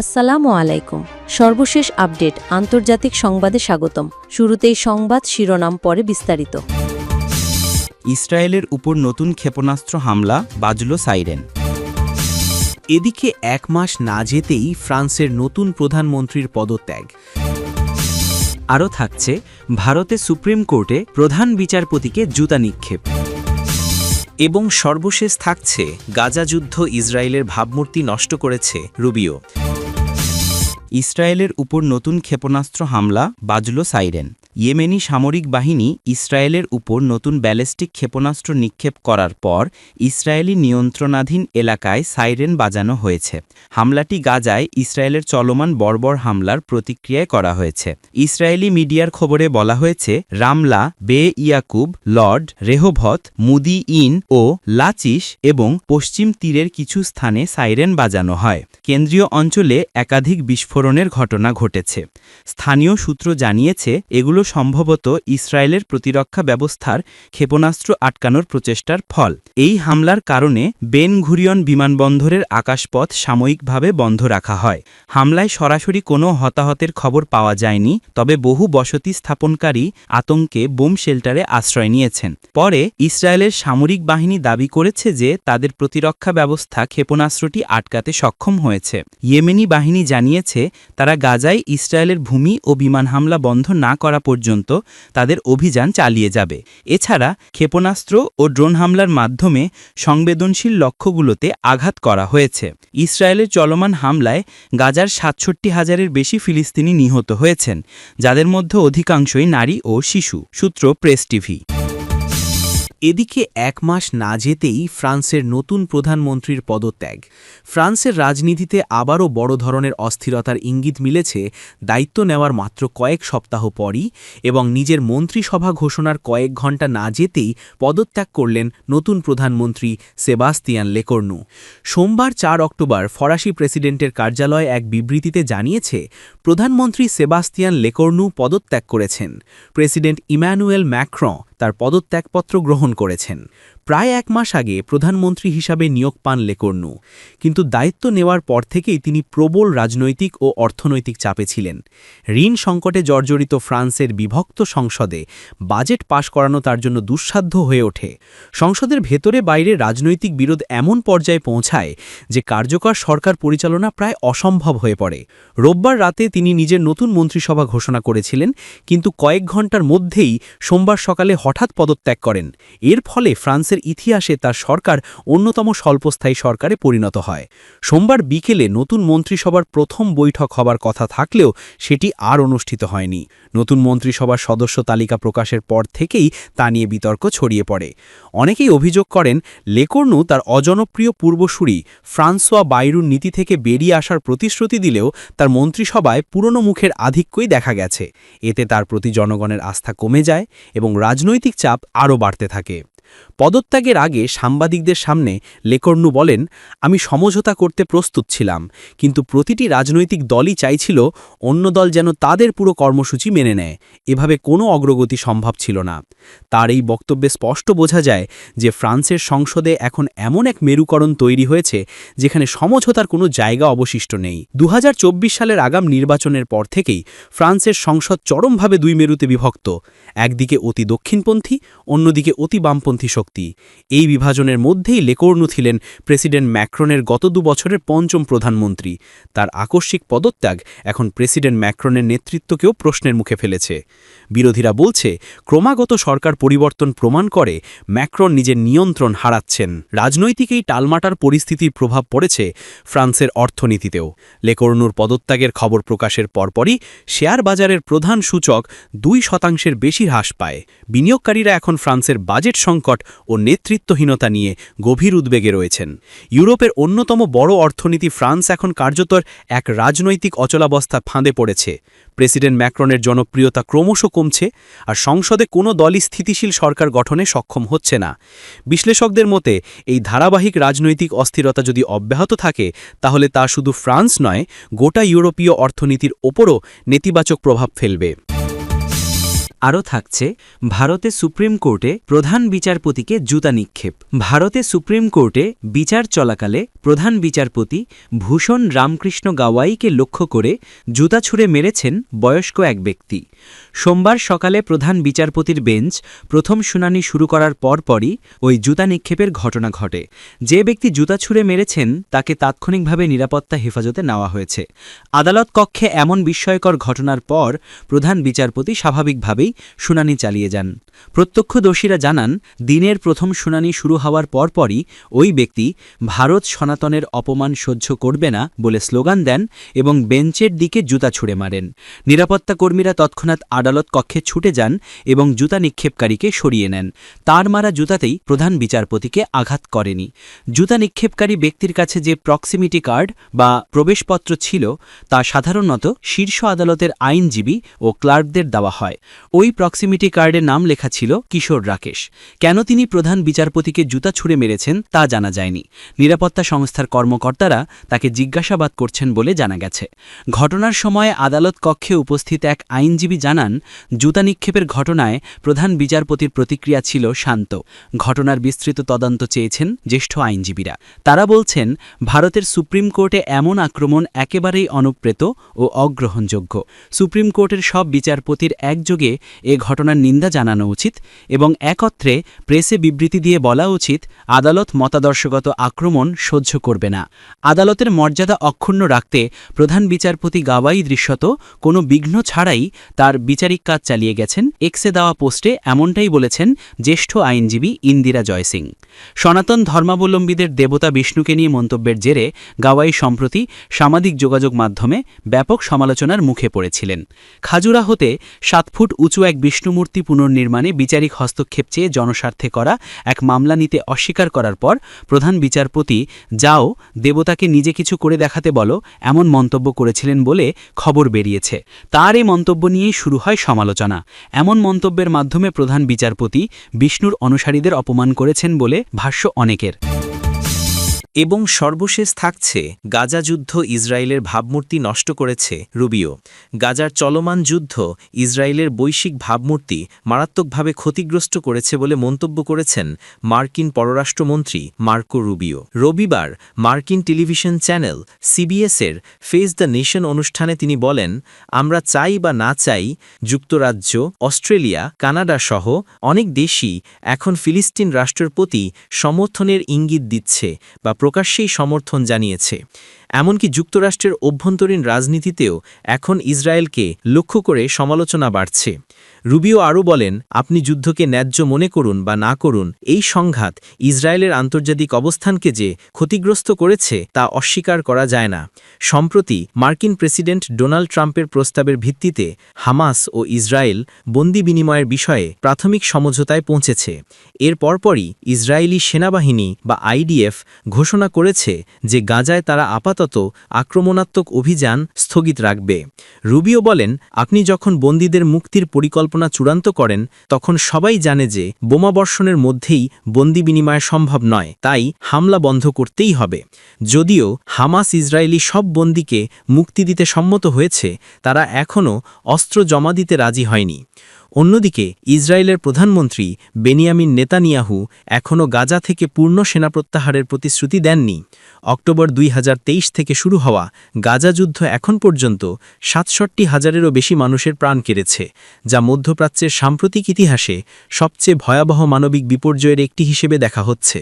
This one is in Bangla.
আসসালামু আলাইকুম। সর্বশেষ আপডেট, আন্তর্জাতিক সংবাদে স্বাগতম। শুরুতেই সংবাদ শিরোনাম, পরে বিস্তারিত। ইসরায়েলের উপর নতুন ক্ষেপণাস্ত্র হামলা, বাজল সাইরেন। এদিকে এক মাস না যেতেই ফ্রান্সের নতুন প্রধানমন্ত্রীর পদত্যাগ। আরও থাকছে, ভারতে সুপ্রিম কোর্টে প্রধান বিচারপতিকে জুতা নিক্ষেপ। এবং সর্বশেষ থাকছে, গাজা যুদ্ধ ইসরায়েলের ভাবমূর্তি নষ্ট করেছে রুবিও। ইসরায়েলের উপর নতুন ক্ষেপণাস্ত্র হামলা বাজল সাইরেন। ইয়েমেনি সামরিক বাহিনী ইসরায়েলের উপর নতুন ব্যালিস্টিক ক্ষেপণাস্ত্র নিক্ষেপ করার পর ইসরায়েলি নিয়ন্ত্রণাধীন এলাকায় সাইরেন বাজানো হয়েছে। হামলাটি গাজায় ইসরায়েলের চলমান বর্বর হামলার প্রতিক্রিয়ায় করা হয়েছে। ইসরায়েলি মিডিয়ার খবরে বলা হয়েছে, রামলা, বে ইয়াকুব, লর্ড, রেহভত, মুদি ইন ও লাচিস এবং পশ্চিম তীরের কিছু স্থানে সাইরেন বাজানো হয়। কেন্দ্রীয় অঞ্চলে একাধিক বিস্ফোরণের ঘটনা ঘটেছে। স্থানীয় সূত্র জানিয়েছে, এগুলো সম্ভবত ইসরায়েলের প্রতিরক্ষা ব্যবস্থার ক্ষেপণাস্ত্র আটকানোর প্রচেষ্টার ফল। এই হামলার কারণে বেন ঘুরিয়ন বিমানবন্দরের আকাশপথ সাময়িকভাবে বন্ধ রাখা হয়। হামলায় সরাসরি কোনো হতাহতের খবর পাওয়া যায়নি, তবে বহু বসতি স্থাপনকারী আতঙ্কে বোম শেল্টারে আশ্রয় নিয়েছেন। পরে ইসরায়েলের সামরিক বাহিনী দাবি করেছে যে তাদের প্রতিরক্ষা ব্যবস্থা ক্ষেপণাস্ত্রটি আটকাতে সক্ষম হয়েছে। ইয়েমেনি বাহিনী জানিয়েছে, তারা গাজায় ইসরায়েলের ভূমি ও বিমান হামলা বন্ধ না করা পর্যন্ত তাদের অভিযান চালিয়ে যাবে। এছাড়া ক্ষেপণাস্ত্র ও ড্রোন হামলার মাধ্যমে সংবেদনশীল লক্ষ্যগুলোতে আঘাত করা হয়েছে। ইসরায়েলের চলমান হামলায় গাজার সাতষট্টি হাজারের বেশি ফিলিস্তিনি নিহত হয়েছেন, যাদের মধ্যে অধিকাংশই নারী ও শিশু, সূত্র প্রেস টিভি। এদিকে এক মাস না যেতেই ফ্রান্সের নতুন প্রধানমন্ত্রীর পদত্যাগ। ফ্রান্সের রাজনীতিতে আবারও বড় ধরনের অস্থিরতার ইঙ্গিত মিলেছে দায়িত্ব নেওয়ার মাত্র কয়েক সপ্তাহ পরই এবং নিজের মন্ত্রিসভা ঘোষণার কয়েক ঘণ্টা না যেতেই পদত্যাগ করলেন নতুন প্রধানমন্ত্রী সেবাস্তিয়ান লেকর্নু। সোমবার চার অক্টোবর ফরাসি প্রেসিডেন্টের কার্যালয় এক বিবৃতিতে জানিয়েছে, প্রধানমন্ত্রী সেবাস্তিয়ান লেকর্নু পদত্যাগ করেছেন। প্রেসিডেন্ট ইম্যানুয়েল ম্যাক্রঁ তার পদত্যাগপত্র গ্রহণ করেছেন। প্রায় এক মাস আগে প্রধানমন্ত্রী হিসাবে নিয়োগ পান লেকর্নু, কিন্তু দায়িত্ব নেওয়ার পর থেকেই তিনি প্রবল রাজনৈতিক ও অর্থনৈতিক চাপে ছিলেন। ঋণ সংকটে জর্জরিত ফ্রান্সের বিভক্ত সংসদে বাজেট পাশ করানো তার জন্য দুঃসাধ্য হয়ে ওঠে। সংসদের ভেতরে বাইরে রাজনৈতিক বিরোধ এমন পর্যায়ে পৌঁছায় যে কার্যকর সরকার পরিচালনা প্রায় অসম্ভব হয়ে পড়ে। রোববার রাতে তিনি নিজের নতুন মন্ত্রিসভা ঘোষণা করেছিলেন, কিন্তু কয়েক ঘণ্টার মধ্যেই সোমবার সকালে হঠাৎ পদত্যাগ করেন। এর ফলে ফ্রান্সের ইতিহাসে তার সরকার অন্যতম স্বল্পস্থায়ী সরকারে পরিণত হয়। সোমবার বিকেলে নতুন মন্ত্রিসভার প্রথম বৈঠক হবার কথা থাকলেও সেটি আর অনুষ্ঠিত হয়নি। নতুন মন্ত্রিসভার সদস্য তালিকা প্রকাশের পর থেকেই তা নিয়ে বিতর্ক ছড়িয়ে পড়ে। অনেকেই অভিযোগ করেন, লেকর্নু তার অজনপ্রিয় পূর্বসূরি ফ্রান্সোয়া বাইরুর নীতি থেকে বেরিয়ে আসার প্রতিশ্রুতি দিলেও তার মন্ত্রিসভায় পুরনো মুখের আধিক্যই দেখা গেছে। এতে তার প্রতি জনগণের আস্থা কমে যায় এবং রাজনৈতিক চাপ আরও বাড়তে থাকে। পদত্যাগের আগে সাংবাদিকদের সামনে লেকর্নু বলেন, আমি সমঝোতা করতে প্রস্তুত ছিলাম, কিন্তু প্রতিটি রাজনৈতিক দলই চাইছিল অন্য দল যেন তাদের পুরো কর্মসূচি মেনে নেয়। এভাবে কোনো অগ্রগতি সম্ভব ছিল না। তার এই বক্তব্যে স্পষ্ট বোঝা যায় যে ফ্রান্সের সংসদে এখন এমন এক মেরুকরণ তৈরি হয়েছে, যেখানে সমঝোতার কোনো জায়গা অবশিষ্ট নেই। দু হাজার চব্বিশ সালের আগাম নির্বাচনের পর থেকেই ফ্রান্সের সংসদ চরমভাবে দুই মেরুতে বিভক্ত, একদিকে অতি দক্ষিণপন্থী, অন্যদিকে অতি বামপন্থী শক্তি এই বিভাজনের মধ্যেই লেকর্নু ছিলেন প্রেসিডেন্ট ম্যাক্রনের গত দু বছরের পঞ্চম প্রধানমন্ত্রী। তার আকস্মিক পদত্যাগ এখন প্রেসিডেন্ট ম্যাক্রনের নেতৃত্বকেও প্রশ্নের মুখে ফেলেছে। বিরোধীরা বলছে, ক্রমাগত সরকার পরিবর্তন প্রমাণ করে ম্যাক্রন নিজের নিয়ন্ত্রণ হারাচ্ছেন। রাজনৈতিক এই টালমাটার পরিস্থিতির প্রভাব পড়েছে ফ্রান্সের অর্থনীতিতেও। লেকর্নুর পদত্যাগের খবর প্রকাশের পরপরই শেয়ার বাজারের প্রধান সূচক দুই শতাংশের বেশি হ্রাস পায়। বিনিয়োগকারীরা এখন ফ্রান্সের বাজেট সংকট ও নেতৃত্বহীনতা নিয়ে গভীর উদ্বেগে রয়েছেন। ইউরোপের অন্যতম বড় অর্থনীতি ফ্রান্স এখন কার্যতর এক রাজনৈতিক অচলাবস্থা ফাঁদে পড়েছে। প্রেসিডেন্ট ম্যাক্রনের জনপ্রিয়তা ক্রমশ কমছে আর সংসদে কোনো দলই স্থিতিশীল সরকার গঠনে সক্ষম হচ্ছে না। বিশ্লেষকদের মতে, এই ধারাবাহিক রাজনৈতিক অস্থিরতা যদি অব্যাহত থাকে, তাহলে তা শুধু ফ্রান্স নয়, গোটা ইউরোপীয় অর্থনীতির ওপরও নেতিবাচক প্রভাব ফেলবে। আরও থাকছে, ভারতে সুপ্রিম কোর্টে প্রধান বিচারপতিকে জুতা নিক্ষেপ। ভারতে সুপ্রিম কোর্টে বিচার চলাকালে প্রধান বিচারপতি ভূষণ রামকৃষ্ণ গাওয়াইকে লক্ষ্য করে জুতা ছুঁড়ে মেরেছেন বয়স্ক এক ব্যক্তি। সোমবার সকালে প্রধান বিচারপতির বেঞ্চ প্রথম শুনানি শুরু করার পরপরই ওই জুতা নিক্ষেপের ঘটনা ঘটে। যে ব্যক্তি জুতা ছুঁড়ে মেরেছেন, তাকে তাৎক্ষণিকভাবে নিরাপত্তা হেফাজতে নেওয়া হয়েছে। আদালত কক্ষে এমন বিস্ময়কর ঘটনার পর প্রধান বিচারপতি স্বাভাবিকভাবেই শুনানি চালিয়ে যান। প্রত্যক্ষদর্শীরা জানান, দিনের প্রথম শুনানি শুরু হওয়ার পরপরই ওই ব্যক্তি ভারত সনাতনের অপমান সহ্য করবে না বলে স্লোগান দেন এবং বেঞ্চের দিকে জুতা ছুঁড়ে মারেন। নিরাপত্তা কর্মীরা তৎক্ষণাৎ আদালত কক্ষে ছুটে যান এবং জুতা নিক্ষেপকারীকে সরিয়ে নেন। তার মারা জুতাতেই প্রধান বিচারপতিকে আঘাত করেনি। জুতা নিক্ষেপকারী ব্যক্তির কাছে যে প্রক্সিমিটি কার্ড বা প্রবেশপত্র ছিল, তা সাধারণত শীর্ষ আদালতের আইনজীবী ও ক্লার্কদের দেওয়া হয়। ওই প্রক্সিমিটি কার্ডে নাম লেখা ছিল কিশোর রাকেশ। কেন তিনি প্রধান বিচারপতিকে জুতা ছুঁড়ে মেরেছেন তা জানা যায়নি। নিরাপত্তা সংস্থার কর্মকর্তারা তাকে জিজ্ঞাসাবাদ করছেন বলে জানা গেছে। ঘটনার সময় আদালত কক্ষে উপস্থিত এক আইনজীবী জানান, জুতা নিক্ষেপের ঘটনায় প্রধান বিচারপতির প্রতিক্রিয়া ছিল শান্ত। ঘটনার বিস্তৃত তদন্ত চেয়েছেন জ্যেষ্ঠ আইনজীবীরা। তারা বলছেন, ভারতের সুপ্রিম কোর্টে এমন আক্রমণ একেবারেই অনুপ্রেত ও অগ্রহণযোগ্য। সুপ্রিম কোর্টের সব বিচারপতির একযোগে এ ঘটনার নিন্দা জানানো উচিত এবং একত্রে প্রেসে বিবৃতি দিয়ে বলা উচিত, আদালত মতাদর্শগত আক্রমণ সহ্য করবে না। আদালতের মর্যাদা অক্ষুণ্ণ রাখতে প্রধান বিচারপতি গাওয়াই দৃশ্যত কোনো বিঘ্ন ছাড়াই তার বিচারিক কাজ চালিয়ে গেছেন। এক্সে দেওয়া পোস্টে এমনটাই বলেছেন জ্যেষ্ঠ আইনজীবী ইন্দিরা জয়সিং সনাতন ধর্মাবলম্বীদের দেবতা বিষ্ণুকে নিয়ে মন্তব্যের জেরে গাওয়াই সম্প্রতি সামাজিক যোগাযোগ মাধ্যমে ব্যাপক সমালোচনার মুখে পড়েছিলেন। খাজুরাহতে সাত ফুট উঁচু এক বিষ্ণুমূর্তি পুনর্নির্মাণে বিচারিক হস্তক্ষেপ চেয়ে জনস্বার্থে করা এক মামলা নিতে অস্বীকার করার পর প্রধান বিচারপতি যাও দেবতাকে নিজে কিছু করে দেখাতে বলো, এমন মন্তব্য করেছিলেন বলে খবর বেরিয়েছে। তার এই মন্তব্য নিয়েই শুরু হয় সমালোচনা। এমন মন্তব্যের মাধ্যমে প্রধান বিচারপতি বিষ্ণুর অনুসারীদের অপমান করেছেন বলে ভাষ্য অনেকের। এবং সর্বশেষ থাকছে গাজা যুদ্ধ ইসরায়েলের ভাবমূর্তি নষ্ট করেছে রুবিও। গাজার চলমান যুদ্ধ ইসরায়েলের বৈশ্বিক ভাবমূর্তি মারাত্মকভাবে ক্ষতিগ্রস্ত করেছে বলে মন্তব্য করেছেন মার্কিন পররাষ্ট্রমন্ত্রী মার্কো রুবিও। রবিবার মার্কিন টেলিভিশন চ্যানেল সিবিএসের ফেস দ্য নেশন অনুষ্ঠানে তিনি বলেন, আমরা চাই বা না চাই যুক্তরাজ্য, অস্ট্রেলিয়া, কানাডা সহ অনেক দেশই এখন ফিলিস্তিন রাষ্ট্রের প্রতি সমর্থনের ইঙ্গিত দিচ্ছে বা প্রকাশ্যেই সমর্থন জানিয়েছে। এমনকি যুক্তরাষ্ট্রের অভ্যন্তরীণ রাজনীতিতেও এখন ইসরায়েলকে লক্ষ্য করে সমালোচনা বাড়ছে। রুবিও আরও বলেন, আপনি যুদ্ধকে ন্যায্য মনে করুন বা না করুন, এই সংঘাত ইসরায়েলের আন্তর্জাতিক অবস্থানকে যে ক্ষতিগ্রস্ত করেছে তা অস্বীকার করা যায় না। সম্প্রতি মার্কিন প্রেসিডেন্ট ডোনাল্ড ট্রাম্পের প্রস্তাবের ভিত্তিতে হামাস ও ইসরায়েল বন্দি বিনিময়ের বিষয়ে প্রাথমিক সমঝোতায় পৌঁছেছে। এর পরপরই ইসরায়েলি সেনাবাহিনী বা আইডিএফ ঘোষণা করেছে যে গাজায় তারা আপাতত আক্রমণাত্মক অভিযান স্থগিত রাখবে। রুবিও বলেন, আপনি যখন বন্দীদের মুক্তির পরিকল্পনা চূড়ান্ত করেন, তখন সবাই জানে যে বোমাবর্ষণের মধ্যেই বন্দি বিনিময় সম্ভব নয়, তাই হামলা বন্ধ করতেই হবে। যদিও হামাস ইসরায়েলি সব বন্দীকে মুক্তি দিতে সম্মত হয়েছে, তারা এখনও অস্ত্র জমা দিতে রাজি হয়নি। অন্যদিকে, ইসরায়েলের প্রধানমন্ত্রী বেনিয়ামিন নেতানিয়াহু এখনও গাজা থেকে পূর্ণ সেনা প্রত্যাহারের প্রতিশ্রুতি দেননি। অক্টোবর দুই হাজার তেইশ থেকে শুরু হওয়া গাজা যুদ্ধ এখন পর্যন্ত সাতষট্টি হাজারেরও বেশি মানুষের প্রাণ কেড়েছে, যা মধ্যপ্রাচ্যের সাম্প্রতিক ইতিহাসে সবচেয়ে ভয়াবহ মানবিক বিপর্যয়ের একটি হিসেবে দেখা হচ্ছে।